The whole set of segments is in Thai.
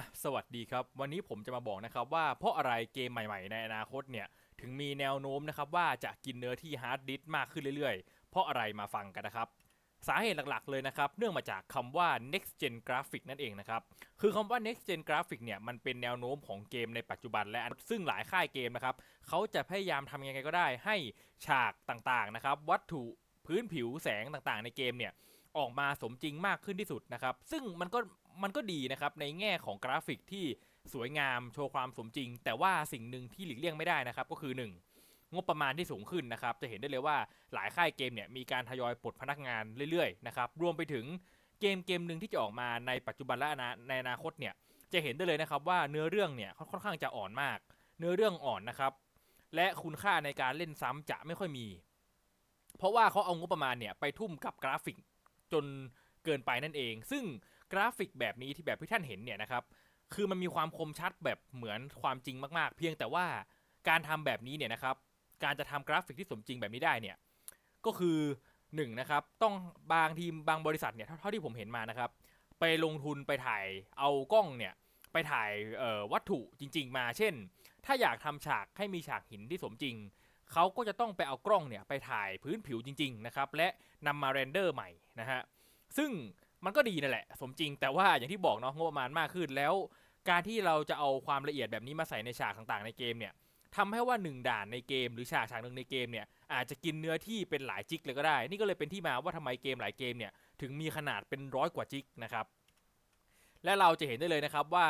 อะสวัสดีครับ วันนี้ผมจะมาบอกนะครับว่าเพราะอะไรเกมใหม่ๆ ในอนาคตเนี่ย ถึงมีแนวโน้มนะครับว่าจะกินเนื้อที่ฮาร์ดดิสก์มากขึ้นเรื่อยๆ เพราะอะไรมาฟังกันนะครับ สาเหตุหลักๆ เลยนะครับ เนื่องมาจากคำว่า next gen graphic นั่นเองนะครับ คือคำว่า next gen graphic เนี่ยมันเป็นแนวโน้มของเกมในปัจจุบันและซึ่งหลายค่ายเกมนะครับเขาจะพยายามทำยังไงก็ได้ ให้ฉากต่างๆนะครับวัตถุพื้นผิวแสงต่างๆ ในเกมเนี่ยออกมาสมจริงมากขึ้นที่สุดนะครับ ซึ่งมันก็ มันก็ดีนะครับในแง่ของกราฟิกที่สวยงามโชว์ความสมจริง แต่ว่าสิ่งหนึ่งที่หลีกเลี่ยงไม่ได้นะครับก็คือ 1. งบประมาณที่สูงขึ้นนะครับจะเห็นได้เลยว่าหลายค่ายเกมเนี่ยมีการทยอยปลดพนักงานเรื่อยๆนะครับรวมไปถึงเกมเกมหนึ่งที่จะออกมาในปัจจุบันและในอนาคตเนี่ยจะเห็นได้เลยนะครับว่าเนื้อเรื่องเนี่ยค่อนข้างจะอ่อนมาก เนื้อเรื่องอ่อนนะครับและคุณค่าในการเล่นซ้ำจะไม่ค่อยมี เพราะว่าเขาเอางบประมาณเนี่ยไปทุ่มกับกราฟิกจนเกินไปนั่นเอง ซึ่ง กราฟิกแบบนี้ที่แบบที่ท่านเห็นเนี่ยนะครับ คือมันมีความคมชัดแบบเหมือนความจริงมากๆ เพียงแต่ว่าการทำแบบนี้เนี่ยนะครับ การจะทำกราฟิกที่สมจริงแบบนี้ได้เนี่ย ก็คือ1นนะครับต้องบางทีมบางบริษัทเนี่ยเท่าที่ผมเห็นมานะครับ ไปลงทุนไปถ่ายเอากล้องเนี่ยไปถ่ายวัตถุจริง ๆ มา เช่น ถ้าอยากทำฉากให้มีฉากหินที่สมจริงเขาก็จะต้องไปเอากล้องเนี่ยไปถ่ายพื้นผิวจริง ๆ นะครับ และนำมาเรนเดอร์ใหม่นะฮะซึ่ง มันก็ดีนั่นแหละ สมจริงแต่ว่าอย่างที่บอกเนาะงบประมาณมากขึ้นแล้ว การที่เราจะเอาความละเอียดแบบนี้มาใส่ในฉากต่างๆ ในเกมเนี่ยทำให้ว่า1ด่านในเกมหรือฉากฉากหนึ่งในเกมเนี่ยอาจจะกินเนื้อที่เป็นหลายจิกเลยก็ได้ นี่ก็เลยเป็นที่มาว่าทำไมเกมหลายเกมเนี่ยถึงมีขนาดเป็นร้อยกว่าจิกนะครับและเราจะเห็นได้เลยนะครับว่า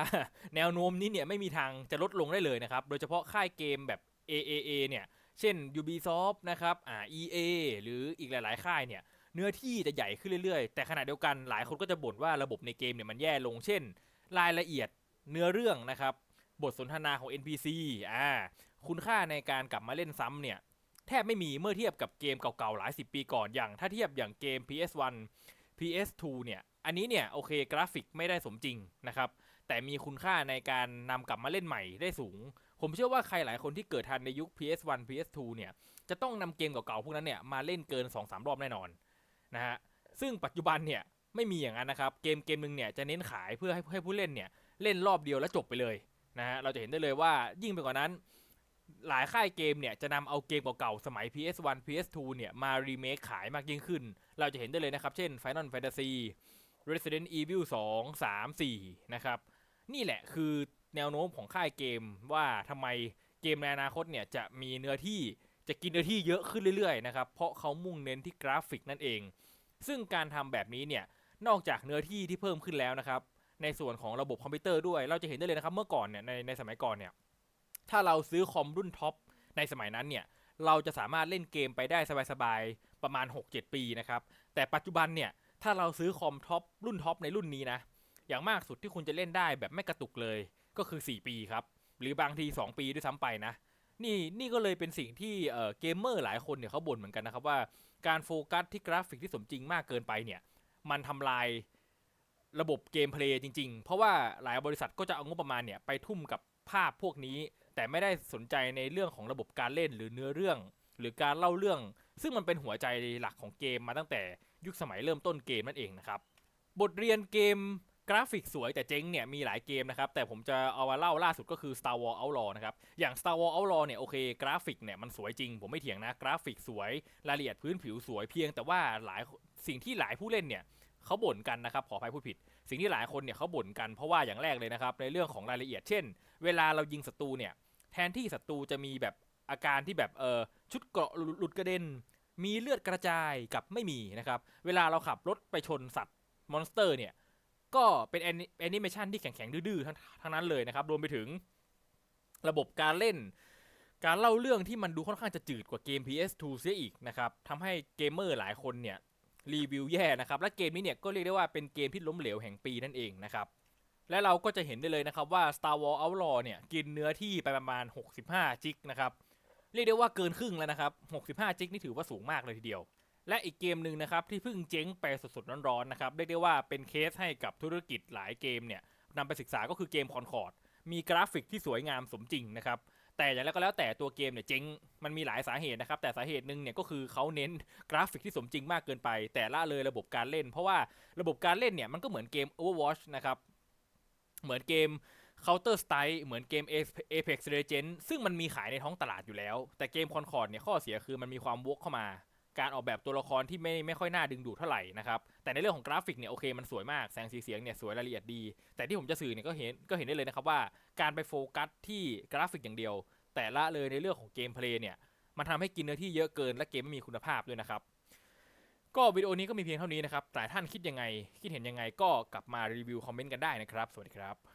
แนวโน้มนี้เนี่ยไม่มีทางจะลดลงได้เลยนะครับ โดยเฉพาะค่ายเกมแบบ AAA เนี่ย เช่น Ubisoft นะครับอ่า EA หรืออีกหลาย ๆ ค่ายเนี่ย เนื้อที่จะใหญ่ขึ้นเรื่อยๆ แต่ขณะเดียวกันหลายคนก็จะบ่นว่าระบบในเกมเนี่ยมันแย่ลง เช่น รายละเอียดเนื้อเรื่องนะครับ บทสนทนาของ NPC อ่า คุณค่าในการกลับมาเล่นซ้ำเนี่ย แทบไม่มีเมื่อเทียบกับเกมเก่าๆ หลายสิบปีก่อน อย่าง ถ้าเทียบอย่างเกม PS1 PS2 เนี่ย อันนี้เนี่ยโอเคกราฟิกไม่ได้สมจริงนะครับ แต่มีคุณค่าในการนำกลับมาเล่นใหม่ได้สูง ผมเชื่อว่าใครหลายคนที่เกิดทันในยุค PS1 PS2 เนี่ย จะต้องนำเกมเก่าๆ พวกนั้นเนี่ยมาเล่นเกิน 2-3 รอบแน่นอน นะฮะซึ่งปัจจุบันเนี่ยไม่มีอย่างนั้นนะครับเกมเกมหนึ่งเนี่ยจะเน้นขายเพื่อให้ให้ผู้เล่นเนี่ยเล่นรอบเดียวแล้วจบไปเลยนะฮะเราจะเห็นได้เลยว่ายิ่งไปกว่านั้น หลายค่ายเกมเนี่ยจะนำเอาเกมเก่าๆสมัย PS1 PS2 เนี่ยมารีเมคขายมากยิ่งขึ้น เราจะเห็นได้เลยนะครับ เช่น Final Fantasy Resident Evil 2 3 4 นะครับ นี่แหละคือแนวโน้มของค่ายเกมว่าทำไมเกมในอนาคตเนี่ยจะมีเนื้อที่ จะกินเนื้อที่เยอะขึ้นเรื่อยๆนะครับเพราะเขามุ่งเน้นที่กราฟิกนั่นเอง ซึ่งการทำแบบนี้เนี่ยนอกจากเนื้อที่ที่เพิ่มขึ้นแล้วนะครับ ในส่วนของระบบคอมพิวเตอร์ด้วย เราจะเห็นได้เลยนะครับ เมื่อก่อนเนี่ยในในสมัยก่อนเนี่ยถ้าเราซื้อคอมรุ่นท็อปในสมัยนั้นเนี่ยเราจะสามารถเล่นเกมไปได้สบายๆประมาณ 6-7 ปีนะครับแต่ปัจจุบันเนี่ยถ้าเราซื้อคอมท็อปรุ่นท็อปในรุ่นนี้นะอย่างมากสุดที่คุณจะเล่นได้แบบไม่กระตุกเลยก็คือ 4 ปีครับหรือบางที 2 ปีด้วยซ้ำไปนะ นี่นี่ก็เลยเป็นสิ่งที่เกมเมอร์หลายคนเนี่ยเขาบ่นเหมือนกันนะครับว่าการโฟกัสที่กราฟิกที่สมจริงมากเกินไปเนี่ย มันทำลายระบบเกมเพลย์จริง ๆ เพราะว่าหลายบริษัทก็จะเอางบประมาณเนี่ยไปทุ่มกับภาพพวกนี้ แต่ไม่ได้สนใจในเรื่องของระบบการเล่นหรือเนื้อเรื่อง หรือการเล่าเรื่อง ซึ่งมันเป็นหัวใจหลักของเกมมาตั้งแต่ยุคสมัยเริ่มต้นเกมนั่นเองนะครับ บทเรียนเกม กราฟิกสวยแต่เจ๊งเนี่ยมีหลายเกมนะครับ แต่ผมจะเอามาเล่าล่าสุดก็คือ Star Wars Outlaw นะครับ อย่าง Star Wars Outlaw เนี่ยโอเคกราฟิกเนี่ยมันสวยจริง ผมไม่เถียงนะกราฟิกสวย รายละเอียดพื้นผิวสวยเพียง แต่ว่าหลายสิ่งที่หลายผู้เล่นเนี่ยเขาบ่นกันนะครับขออภัยผู้ผิด สิ่งที่หลายคนเนี่ยเขาบ่นกันเพราะว่าอย่างแรกเลยนะครับในเรื่องของรายละเอียดเช่น เวลาเรายิงศัตรูเนี่ยแทนที่ศัตรูจะมีแบบอาการที่แบบเออชุดเกราะหลุดกระเด็น มีเลือดกระจายกับไม่มีนะครับเวลาเราขับรถไปชนสัตว์มอนสเตอร์เนี่ย ก็เป็นแอนิเมชันที่แข็งๆ ดื้อๆทั้งทั้งนั้นเลยนะครับ รวมไปถึงระบบการเล่น การเล่าเรื่องที่มันดูค่อนข้างจะจืดกว่าเกม PS2 เสียอีกนะครับทำให้เกมเมอร์หลายคนเนี่ยรีวิวแย่นะครับ และเกมนี้เนี่ยก็เรียกได้ว่าเป็นเกมที่ล้มเหลวแห่งปีนั่นเองนะครับ และเราก็จะเห็นได้เลยนะครับว่า Star Wars Outlaw เนี่ยกินเนื้อที่ไปประมาณ 65 จิกนะครับ เรียกได้ว่าเกินครึ่งแล้วนะครับ 65 จิกนี่ถือว่าสูงมากเลยทีเดียว และอีกเกมหนึ่งนะครับที่เพิ่งเจ๊งไปสดๆร้อนๆนะครับเรียกได้ว่าเป็นเคสให้กับธุรกิจหลายเกมเนี่ยนำไปศึกษาก็คือเกมคอนคอร์ดมีกราฟิกที่สวยงามสมจริงนะครับแต่อย่างแล้วก็แล้วแต่ตัวเกมเนี่ยเจ๊งมันมีหลายสาเหตุนะครับแต่สาเหตุหนึ่งเนี่ยก็คือเขาเน้นกราฟิกที่สมจริงมากเกินไป แต่ละเลยระบบการเล่น เพราะว่าระบบการเล่นเนี่ยมันก็เหมือนเกม Overwatch นะครับเหมือนเกม Counter Strike เหมือนเกม Apex Legends ซึ่งมันมีขายในท้องตลาดอยู่แล้ว แต่เกมคอนคอร์ดเนี่ยข้อเสียคือมันมีความวกเข้ามา การออกแบบตัวละครที่ไม่ไม่ค่อยน่าดึงดูดเท่าไหร่นะครับแต่ในเรื่องของกราฟิกเนี่ยโอเคมันสวยมากแสงสีเสียงเนี่ยสวยรายละเอียดดี แต่ที่ผมจะสื่อเนี่ยก็เห็นก็เห็นได้เลยนะครับว่าการไปโฟกัสที่กราฟิกอย่างเดียว แต่ละเลยในเรื่องของเกมเพลย์เนี่ยมันทำให้กินเนื้อที่เยอะเกินและเกมไม่มีคุณภาพด้วยนะครับก็วิดีโอนี้ก็มีเพียงเท่านี้นะครับแต่ท่านคิดยังไงคิดเห็นยังไงก็กลับมารีวิวคอมเมนต์กันได้นะครับ สวัสดีครับ